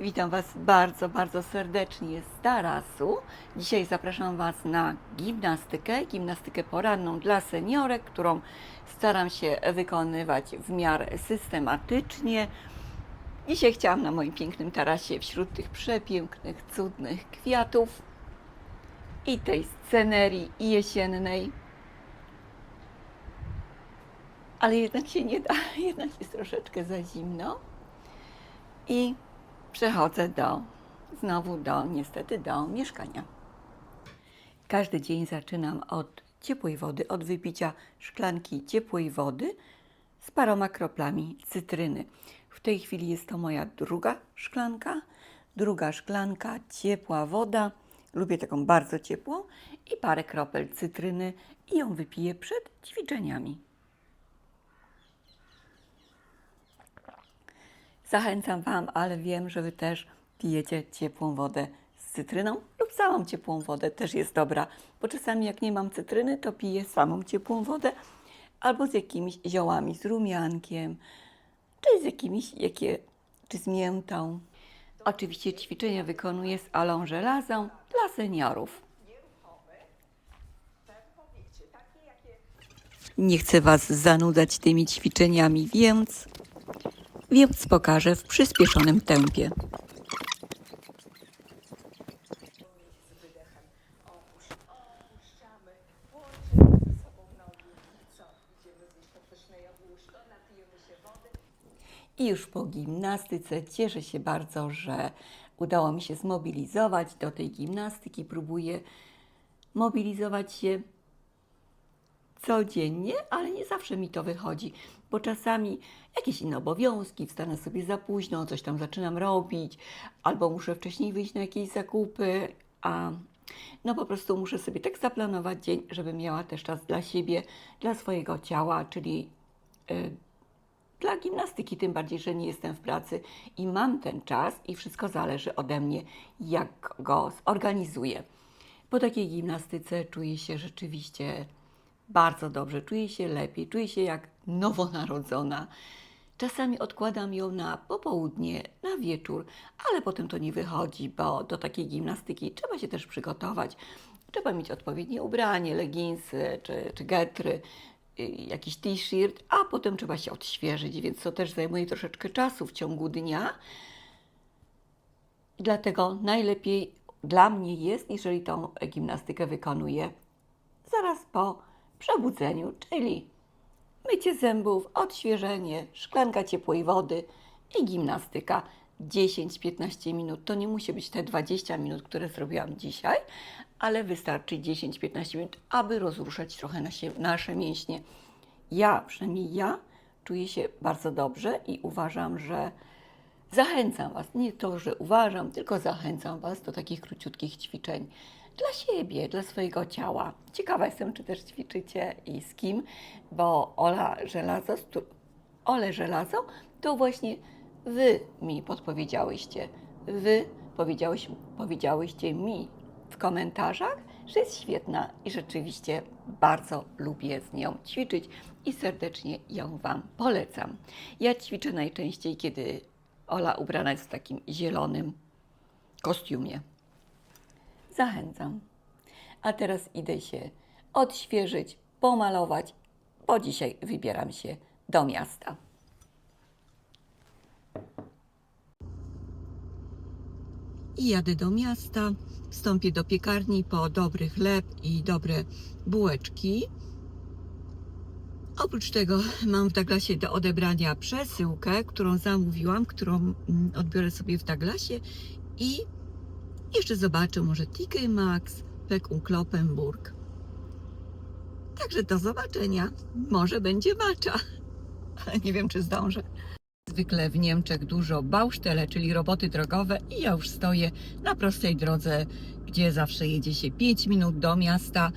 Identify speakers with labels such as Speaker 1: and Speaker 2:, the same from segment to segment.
Speaker 1: Witam Was bardzo, bardzo serdecznie z tarasu. Dzisiaj zapraszam Was na gimnastykę, gimnastykę poranną dla seniorek, którą staram się wykonywać w miarę systematycznie. Dzisiaj chciałam na moim pięknym tarasie wśród tych przepięknych, cudnych kwiatów i tej scenerii jesiennej. Ale jednak się nie da, jednak jest troszeczkę za zimno. I przechodzę do, znowu do, niestety do mieszkania. Każdy dzień zaczynam od ciepłej wody, od wypicia szklanki ciepłej wody z paroma kroplami cytryny. W tej chwili jest to moja druga szklanka. Druga szklanka, ciepła woda. Lubię taką bardzo ciepłą i parę kropel cytryny i ją wypiję przed ćwiczeniami. Zachęcam Wam, ale wiem, że Wy też pijecie ciepłą wodę z cytryną lub samą ciepłą wodę też jest dobra, bo czasami jak nie mam cytryny, to piję samą ciepłą wodę albo z jakimiś ziołami, z rumiankiem, czy z jakimiś, jakie, czy z miętą. Oczywiście ćwiczenia wykonuję z alą żelazą dla seniorów. Nie chcę Was zanudzać tymi ćwiczeniami, więc więc pokażę w przyspieszonym tempie. I już po gimnastyce cieszę się bardzo, że udało mi się zmobilizować do tej gimnastyki. Próbuję mobilizować się codziennie, ale nie zawsze mi to wychodzi, bo czasami jakieś inne obowiązki, wstanę sobie za późno, coś tam zaczynam robić, albo muszę wcześniej wyjść na jakieś zakupy, a no po prostu muszę sobie tak zaplanować dzień, żebym miała też czas dla siebie, dla swojego ciała, czyli y, dla gimnastyki, tym bardziej, że nie jestem w pracy i mam ten czas i wszystko zależy ode mnie, jak go zorganizuję. Po takiej gimnastyce czuję się rzeczywiście bardzo dobrze, czuję się lepiej, czuję się jak nowonarodzona. Czasami odkładam ją na popołudnie, na wieczór, ale potem to nie wychodzi, bo do takiej gimnastyki trzeba się też przygotować. Trzeba mieć odpowiednie ubranie, leginsy czy, czy getry, y, jakiś t-shirt, a potem trzeba się odświeżyć, więc to też zajmuje troszeczkę czasu w ciągu dnia. Dlatego najlepiej dla mnie jest, jeżeli tą gimnastykę wykonuję zaraz po przebudzeniu, czyli mycie zębów, odświeżenie, szklanka ciepłej wody i gimnastyka 10-15 minut. To nie musi być te 20 minut, które zrobiłam dzisiaj, ale wystarczy 10-15 minut, aby rozruszać trochę nasie, nasze mięśnie. Ja, przynajmniej ja, czuję się bardzo dobrze i uważam, że Zachęcam Was, nie to, że uważam, tylko zachęcam Was do takich króciutkich ćwiczeń dla siebie, dla swojego ciała. Ciekawa jestem, czy też ćwiczycie i z kim, bo Ola Żelazo, Ole Żelazo, to właśnie Wy mi podpowiedziałyście. Wy powiedziałeś, powiedziałyście mi w komentarzach, że jest świetna i rzeczywiście bardzo lubię z nią ćwiczyć i serdecznie ją Wam polecam. Ja ćwiczę najczęściej, kiedy Ola ubrana jest w takim zielonym kostiumie. Zachęcam. A teraz idę się odświeżyć, pomalować, bo dzisiaj wybieram się do miasta. I jadę do miasta, wstąpię do piekarni po dobry chleb i dobre bułeczki. Oprócz tego mam w Douglasie do odebrania przesyłkę, którą zamówiłam, którą mm, odbiorę sobie w Douglasie i jeszcze zobaczę może TK Maxx, Peck und Kloppenburg. Także do zobaczenia. Może będzie macza, ale nie wiem czy zdążę. Zwykle w Niemczech dużo bausztele, czyli roboty drogowe i ja już stoję na prostej drodze, gdzie zawsze jedzie się 5 minut do miasta,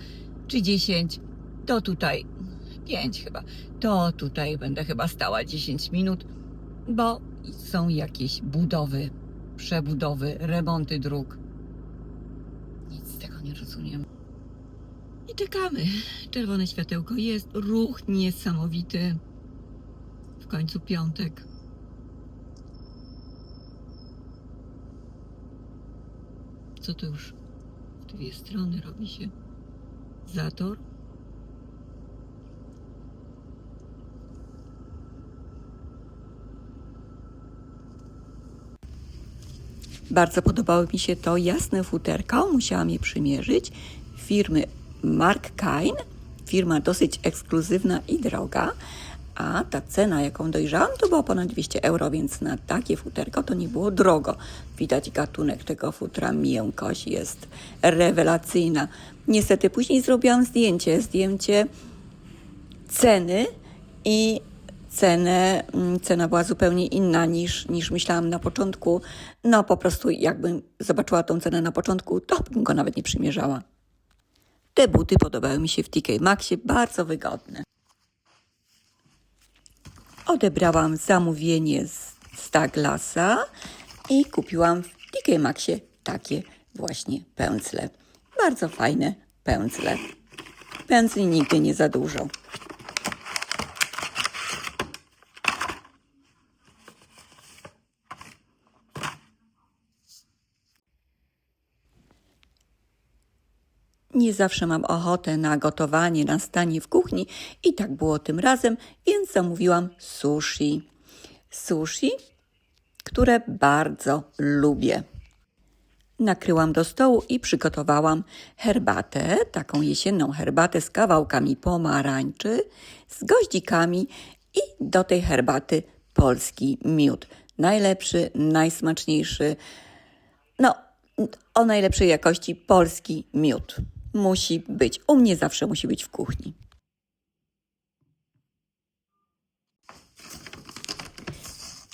Speaker 1: czy 10, to tutaj 5 chyba, to tutaj będę chyba stała 10 minut, bo są jakieś budowy, przebudowy, remonty dróg tego nie rozumiem. I czekamy. Czerwone światełko jest, ruch niesamowity. W końcu piątek. Co to już? W dwie strony robi się zator. Bardzo podobało mi się to jasne futerko. Musiałam je przymierzyć. Firmy Mark Kain. Firma dosyć ekskluzywna i droga. A ta cena, jaką dojrzałam, to była ponad 200 euro, więc na takie futerko to nie było drogo. Widać gatunek tego futra, miękkość jest rewelacyjna. Niestety później zrobiłam zdjęcie, zdjęcie ceny i cenę, mm, cena była zupełnie inna niż, niż myślałam na początku. No po prostu jakbym zobaczyła tą cenę na początku, to bym go nawet nie przymierzała. Te buty podobały mi się w TK Maxie, bardzo wygodne. Odebrałam zamówienie z, Douglasa i kupiłam w TK Maxie takie właśnie pędzle. Bardzo fajne pędzle. Pędzli nigdy nie za dużo. Nie zawsze mam ochotę na gotowanie, na stanie w kuchni i tak było tym razem, więc zamówiłam sushi. Sushi, które bardzo lubię. Nakryłam do stołu i przygotowałam herbatę, taką jesienną herbatę z kawałkami pomarańczy, z goździkami i do tej herbaty polski miód. Najlepszy, najsmaczniejszy, no, o najlepszej jakości polski miód. Musi być. U mnie zawsze musi być w kuchni.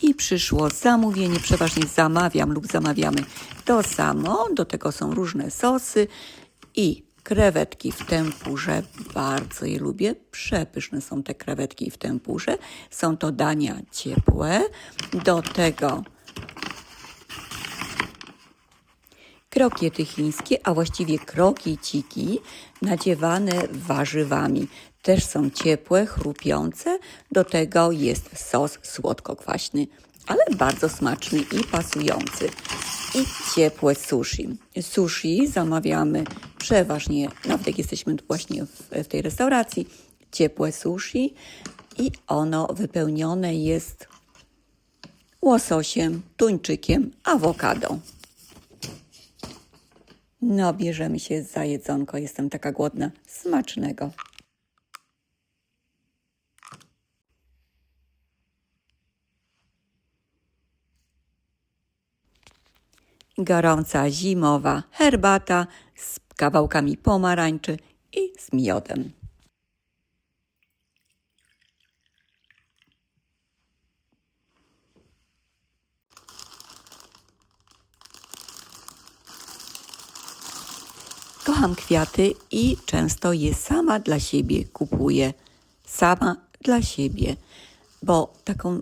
Speaker 1: I przyszło zamówienie, przeważnie zamawiam lub zamawiamy to samo. Do tego są różne sosy i krewetki w tempurze. Bardzo je lubię. Przepyszne są te krewetki w tempurze. Są to dania ciepłe. Do tego krokiety chińskie, a właściwie krokieciki nadziewane warzywami. Też są ciepłe, chrupiące. Do tego jest sos słodko-kwaśny, ale bardzo smaczny i pasujący. I ciepłe sushi. Sushi zamawiamy przeważnie, nawet jak jesteśmy właśnie w, w tej restauracji, ciepłe sushi i ono wypełnione jest łososiem, tuńczykiem, awokado. No, bierzemy się za jedzonko. Jestem taka głodna. Smacznego. Gorąca zimowa herbata z kawałkami pomarańczy i z miodem. Kocham kwiaty i często je sama dla siebie kupuję. Sama dla siebie, bo taką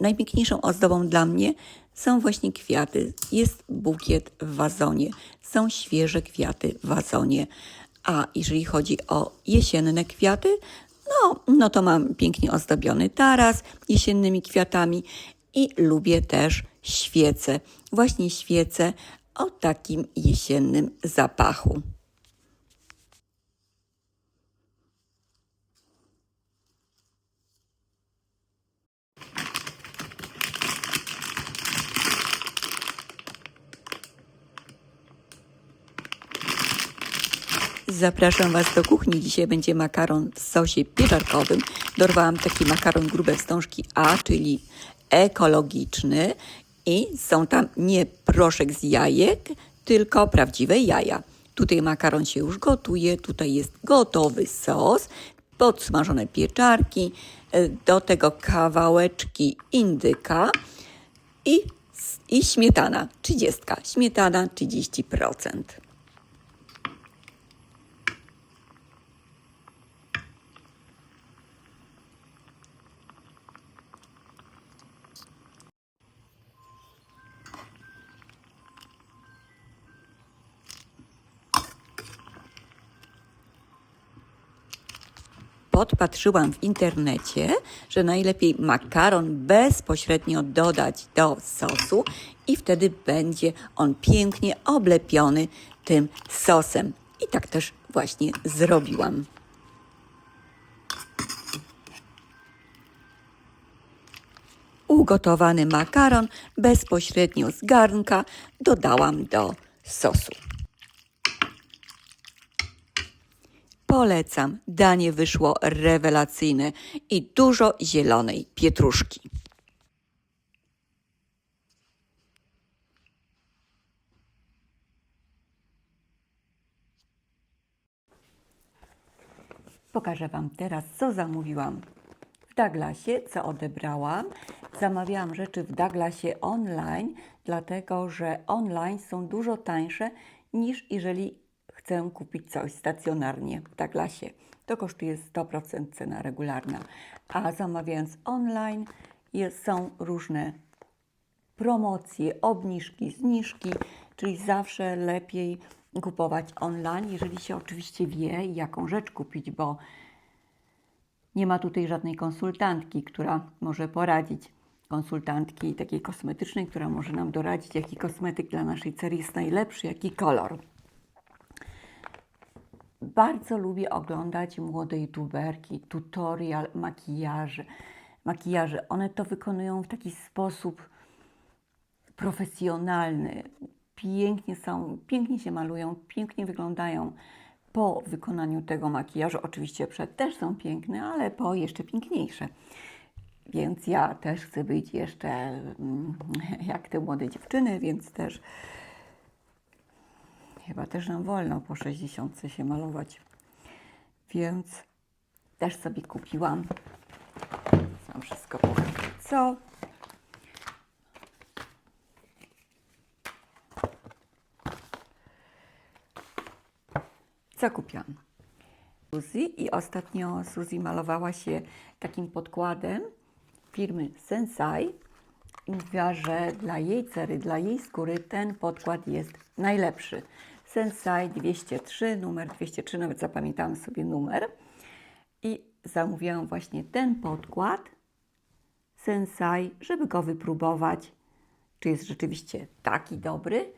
Speaker 1: najpiękniejszą ozdobą dla mnie są właśnie kwiaty. Jest bukiet w wazonie, są świeże kwiaty w wazonie. A jeżeli chodzi o jesienne kwiaty, no, no to mam pięknie ozdobiony taras jesiennymi kwiatami i lubię też świece. Właśnie świece o takim jesiennym zapachu. Zapraszam Was do kuchni. Dzisiaj będzie makaron w sosie pieczarkowym. Dorwałam taki makaron grube wstążki A, czyli ekologiczny. I są tam nie proszek z jajek, tylko prawdziwe jaja. Tutaj makaron się już gotuje, tutaj jest gotowy sos, podsmażone pieczarki, e, do tego kawałeczki indyka i, i śmietana 30, śmietana 30%. Podpatrzyłam w internecie, że najlepiej makaron bezpośrednio dodać do sosu i wtedy będzie on pięknie oblepiony tym sosem. I tak też właśnie zrobiłam. Ugotowany makaron bezpośrednio z garnka dodałam do sosu. Polecam, danie wyszło rewelacyjne i dużo zielonej pietruszki. Pokażę Wam teraz, co zamówiłam w Douglasie, co odebrałam. Zamawiałam rzeczy w Douglasie online, dlatego że online są dużo tańsze niż jeżeli chcę kupić coś stacjonarnie w Douglasie. To kosztuje 100% cena regularna, a zamawiając online jest, są różne promocje, obniżki, zniżki, czyli zawsze lepiej kupować online, jeżeli się oczywiście wie, jaką rzecz kupić, bo nie ma tutaj żadnej konsultantki, która może poradzić. Konsultantki takiej kosmetycznej, która może nam doradzić, jaki kosmetyk dla naszej cery jest najlepszy, jaki kolor. Bardzo lubię oglądać młode youtuberki, tutorial makijaży. Makijaże, one to wykonują w taki sposób profesjonalny. Pięknie są, pięknie się malują, pięknie wyglądają po wykonaniu tego makijażu. Oczywiście przed też są piękne, ale po jeszcze piękniejsze. Więc ja też chcę być jeszcze mm, jak te młode dziewczyny, więc też chyba też nam wolno po 60 się malować. Więc też sobie kupiłam. Sam wszystko pokażę. Co? Co kupiłam? Suzy i ostatnio Suzy malowała się takim podkładem firmy Sensai i mówiła, że dla jej cery, dla jej skóry ten podkład jest najlepszy. Sensai 203, numer 203, nawet zapamiętałam sobie numer i zamówiłam właśnie ten podkład Sensai, żeby go wypróbować, czy jest rzeczywiście taki dobry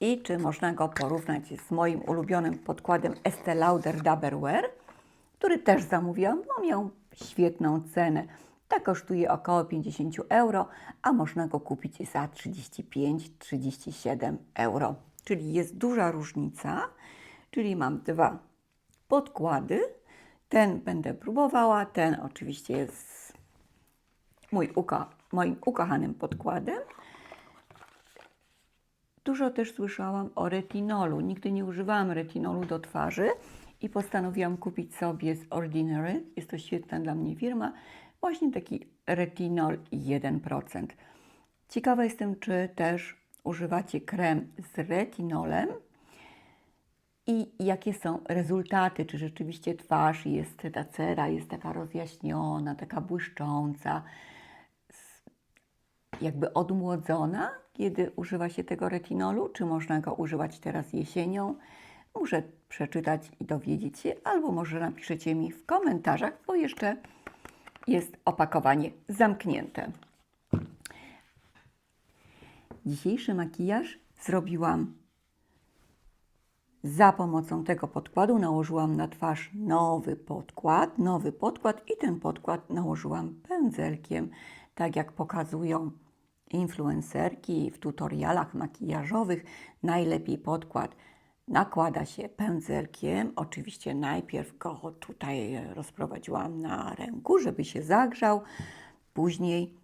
Speaker 1: i czy można go porównać z moim ulubionym podkładem Estee Lauder Double który też zamówiłam, bo miał świetną cenę. Tak kosztuje około 50 euro, a można go kupić za 35-37 euro. Czyli jest duża różnica, czyli mam dwa podkłady. Ten będę próbowała, ten oczywiście jest mój uko, moim ukochanym podkładem. Dużo też słyszałam o retinolu. Nigdy nie używałam retinolu do twarzy i postanowiłam kupić sobie z Ordinary. Jest to świetna dla mnie firma. Właśnie taki retinol 1%. Ciekawa jestem, czy też używacie krem z retinolem i jakie są rezultaty. Czy rzeczywiście twarz jest, ta cera jest taka rozjaśniona, taka błyszcząca, jakby odmłodzona, kiedy używa się tego retinolu, czy można go używać teraz jesienią. Muszę przeczytać i dowiedzieć się, albo może napiszecie mi w komentarzach, bo jeszcze jest opakowanie zamknięte. Dzisiejszy makijaż zrobiłam za pomocą tego podkładu. Nałożyłam na twarz nowy podkład, nowy podkład i ten podkład nałożyłam pędzelkiem, tak jak pokazują influencerki w tutorialach makijażowych. Najlepiej podkład nakłada się pędzelkiem. Oczywiście najpierw go tutaj rozprowadziłam na ręku, żeby się zagrzał. Później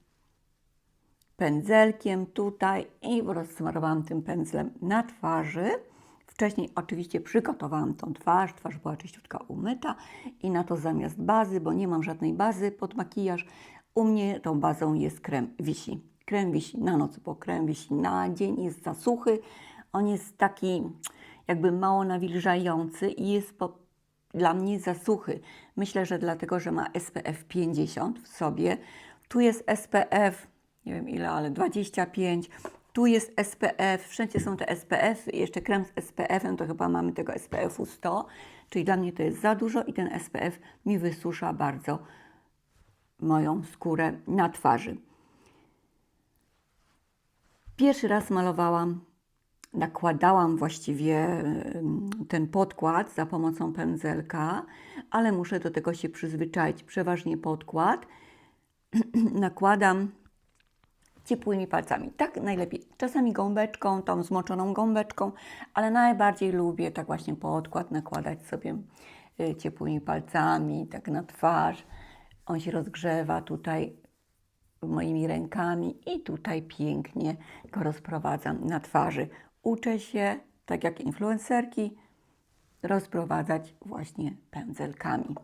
Speaker 1: pędzelkiem tutaj i rozsmarowałam tym pędzlem na twarzy. Wcześniej oczywiście przygotowałam tą twarz, twarz była czyściutka umyta i na to zamiast bazy, bo nie mam żadnej bazy pod makijaż, u mnie tą bazą jest krem wisi. Krem wisi na noc, bo krem wisi na dzień, jest za suchy. On jest taki jakby mało nawilżający i jest po, dla mnie za suchy. Myślę, że dlatego, że ma SPF 50 w sobie. Tu jest SPF, nie wiem ile, ale 25. Tu jest SPF, wszędzie są te SPF, jeszcze krem z SPF-em, to chyba mamy tego SPF-u 100, czyli dla mnie to jest za dużo i ten SPF mi wysusza bardzo moją skórę na twarzy. Pierwszy raz malowałam, nakładałam właściwie ten podkład za pomocą pędzelka, ale muszę do tego się przyzwyczaić. Przeważnie podkład nakładam ciepłymi palcami. Tak najlepiej. Czasami gąbeczką, tą zmoczoną gąbeczką, ale najbardziej lubię tak właśnie podkład nakładać sobie y, ciepłymi palcami, tak na twarz. On się rozgrzewa tutaj moimi rękami i tutaj pięknie go rozprowadzam na twarzy. Uczę się, tak jak influencerki, rozprowadzać właśnie pędzelkami.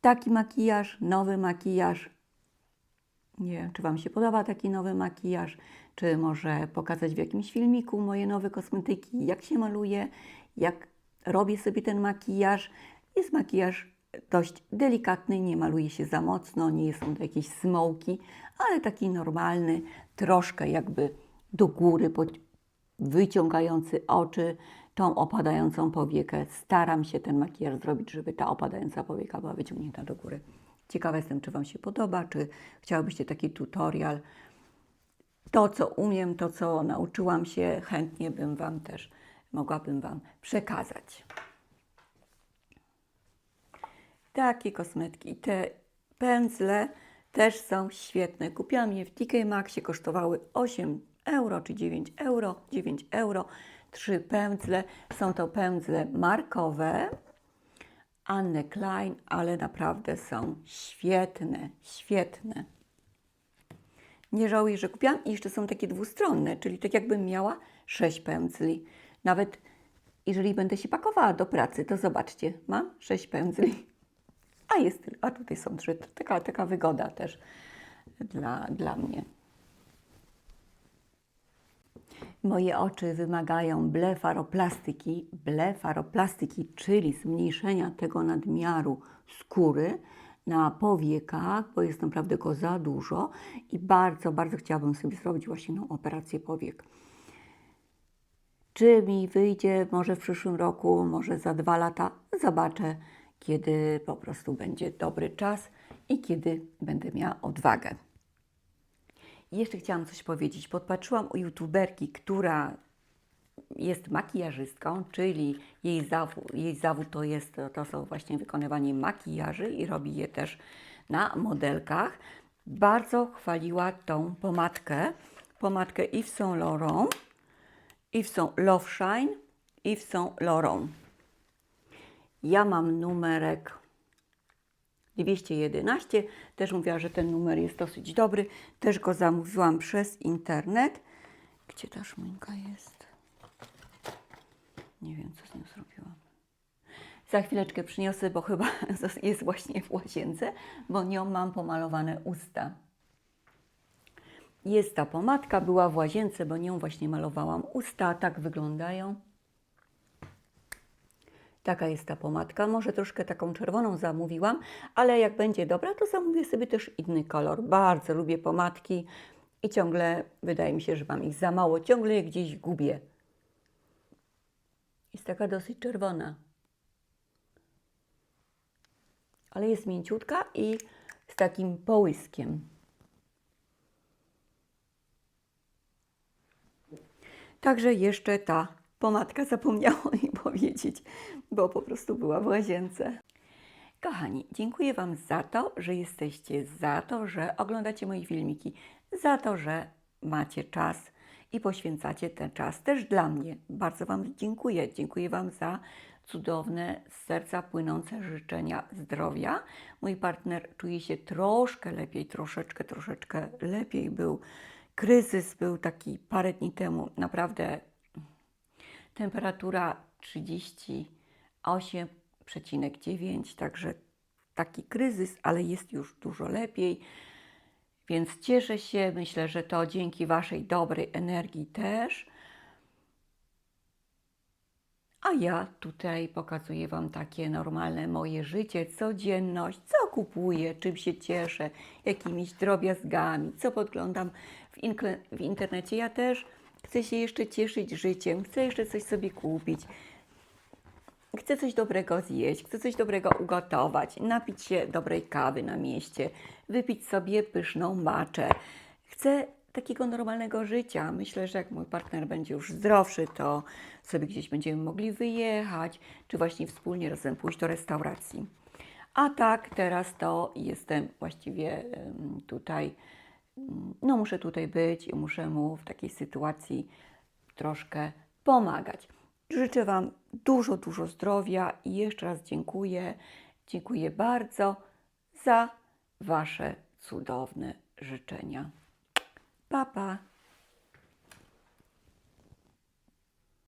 Speaker 1: Taki makijaż, nowy makijaż. Nie czy Wam się podoba taki nowy makijaż, czy może pokazać w jakimś filmiku moje nowe kosmetyki, jak się maluje, jak robię sobie ten makijaż. Jest makijaż dość delikatny, nie maluje się za mocno, nie są to jakieś smoki, ale taki normalny, troszkę jakby do góry, wyciągający oczy, tą opadającą powiekę. Staram się ten makijaż zrobić, żeby ta opadająca powieka była wyciągnięta do góry. Ciekawa jestem, czy Wam się podoba, czy chciałybyście taki tutorial. To, co umiem, to, co nauczyłam się, chętnie bym Wam też, mogłabym Wam przekazać. Takie kosmetki. Te pędzle też są świetne. Kupiłam je w TK Maxie, kosztowały 8 euro czy 9 euro. 9 euro. Trzy pędzle. Są to pędzle markowe. Anne Klein, ale naprawdę są świetne, świetne. Nie żałuję, że kupiłam. I jeszcze są takie dwustronne, czyli tak jakbym miała sześć pędzli. Nawet jeżeli będę się pakowała do pracy, to zobaczcie, mam sześć pędzli. A jest, a tutaj są trzy. Taka, taka wygoda też dla, dla mnie. Moje oczy wymagają blefaroplastyki, blefaroplastyki, czyli zmniejszenia tego nadmiaru skóry na powiekach, bo jest naprawdę go za dużo i bardzo, bardzo chciałabym sobie zrobić właśnie tą operację powiek. Czy mi wyjdzie może w przyszłym roku, może za dwa lata, zobaczę, kiedy po prostu będzie dobry czas i kiedy będę miała odwagę. Jeszcze chciałam coś powiedzieć. Podpatrzyłam u youtuberki, która jest makijażystką, czyli jej zawód, jej zawód to jest, to są właśnie wykonywanie makijaży i robi je też na modelkach. Bardzo chwaliła tą pomadkę, pomadkę Yves Saint Laurent, Yves Saint Love Shine, Yves Saint Laurent. Ja mam numerek 211. Też mówiła, że ten numer jest dosyć dobry. Też go zamówiłam przez internet. Gdzie ta szminka jest? Nie wiem, co z nią zrobiłam. Za chwileczkę przyniosę, bo chyba jest właśnie w łazience, bo nią mam pomalowane usta. Jest ta pomadka, była w łazience, bo nią właśnie malowałam usta. Tak wyglądają. Taka jest ta pomadka. Może troszkę taką czerwoną zamówiłam, ale jak będzie dobra, to zamówię sobie też inny kolor. Bardzo lubię pomadki i ciągle wydaje mi się, że mam ich za mało. Ciągle je gdzieś gubię. Jest taka dosyć czerwona. Ale jest mięciutka i z takim połyskiem. Także jeszcze ta pomadka zapomniała mi powiedzieć, bo po prostu była w łazience. Kochani, dziękuję Wam za to, że jesteście, za to, że oglądacie moje filmiki, za to, że macie czas i poświęcacie ten czas też dla mnie. Bardzo Wam dziękuję. Dziękuję Wam za cudowne, z serca płynące życzenia zdrowia. Mój partner czuje się troszkę lepiej, troszeczkę, troszeczkę lepiej. Był kryzys, był taki parę dni temu. Naprawdę temperatura 38,9, także taki kryzys, ale jest już dużo lepiej. Więc cieszę się, myślę, że to dzięki Waszej dobrej energii też. A ja tutaj pokazuję Wam takie normalne moje życie, codzienność, co kupuję, czym się cieszę, jakimiś drobiazgami, co podglądam w, inkle- w internecie. Ja też chcę się jeszcze cieszyć życiem, chcę jeszcze coś sobie kupić, chcę coś dobrego zjeść, chcę coś dobrego ugotować, napić się dobrej kawy na mieście, wypić sobie pyszną maczę. Chcę takiego normalnego życia. Myślę, że jak mój partner będzie już zdrowszy, to sobie gdzieś będziemy mogli wyjechać, czy właśnie wspólnie razem pójść do restauracji. A tak, teraz to jestem właściwie tutaj, no muszę tutaj być i muszę mu w takiej sytuacji troszkę pomagać. Życzę Wam dużo, dużo zdrowia i jeszcze raz dziękuję. Dziękuję bardzo za Wasze cudowne życzenia. Pa, pa.